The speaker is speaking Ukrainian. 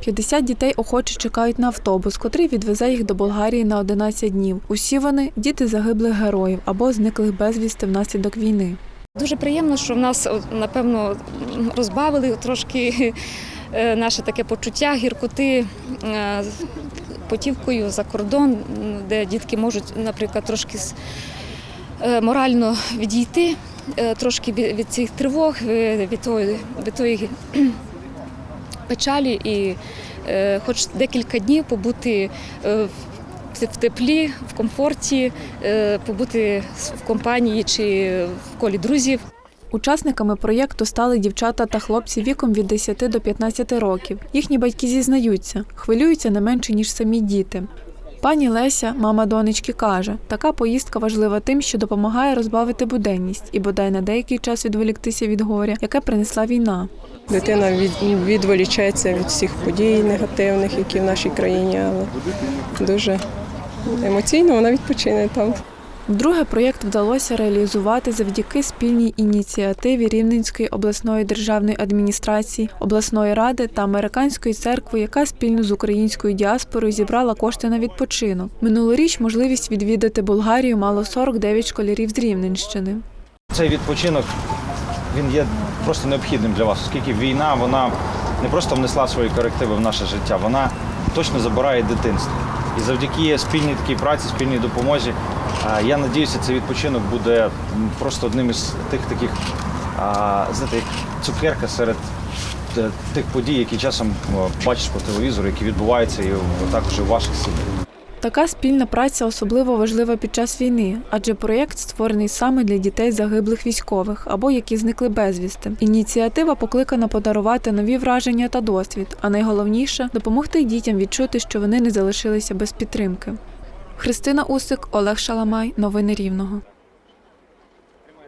50 дітей охоче чекають на автобус, котрий відвезе їх до Болгарії на 11 днів. Усі вони діти загиблих героїв або зниклих безвісти внаслідок війни. Дуже приємно, що в нас напевно розбавили трошки е, наше таке почуття гіркоти е, путівкою за кордон, де дітки можуть, наприклад, трошки е, морально відійти, трошки від цих тривог, від тої, від тої печалі і е, хоч декілька днів побути е, в в теплі, в комфорті, е, побути в компанії чи в колі друзів. Учасниками проєкту стали дівчата та хлопці віком від 10 до 15 років. Їхні батьки зізнаються, хвилюються не менше, ніж самі діти. Пані Леся, мама донечки, каже, така поїздка важлива тим, що допомагає розбавити буденність і бодай на деякий час відволіктися від горя, яке принесла війна. Дитина від, відволічається від всіх подій негативних, які в нашій країні, але дуже емоційно вона відпочине там. Вдруге проєкт вдалося реалізувати завдяки спільній ініціативі Рівненської обласної державної адміністрації, обласної ради та американської церкви, яка спільно з українською діаспорою зібрала кошти на відпочинок. Минулоріч можливість відвідати Болгарію мало 49 школярів з Рівненщини. Цей відпочинок він є просто необхідним для вас, оскільки війна вона не просто внесла свої корективи в наше життя, вона точно забирає дитинство. І завдяки спільній такій праці, спільній допомозі, я надіюся, цей відпочинок буде просто одним із тих таких, знаєте, як цукерка серед е, тих подій, які часом бачиш по телевізору, які відбуваються і також в ваших сім'ях. Така спільна праця особливо важлива під час війни, адже проєкт створений саме для дітей загиблих військових або які зникли безвісти. Ініціатива покликана подарувати нові враження та досвід, а найголовніше допомогти дітям відчути, що вони не залишилися без підтримки. Христина Усик, Олег Шаламай. Новини Рівного.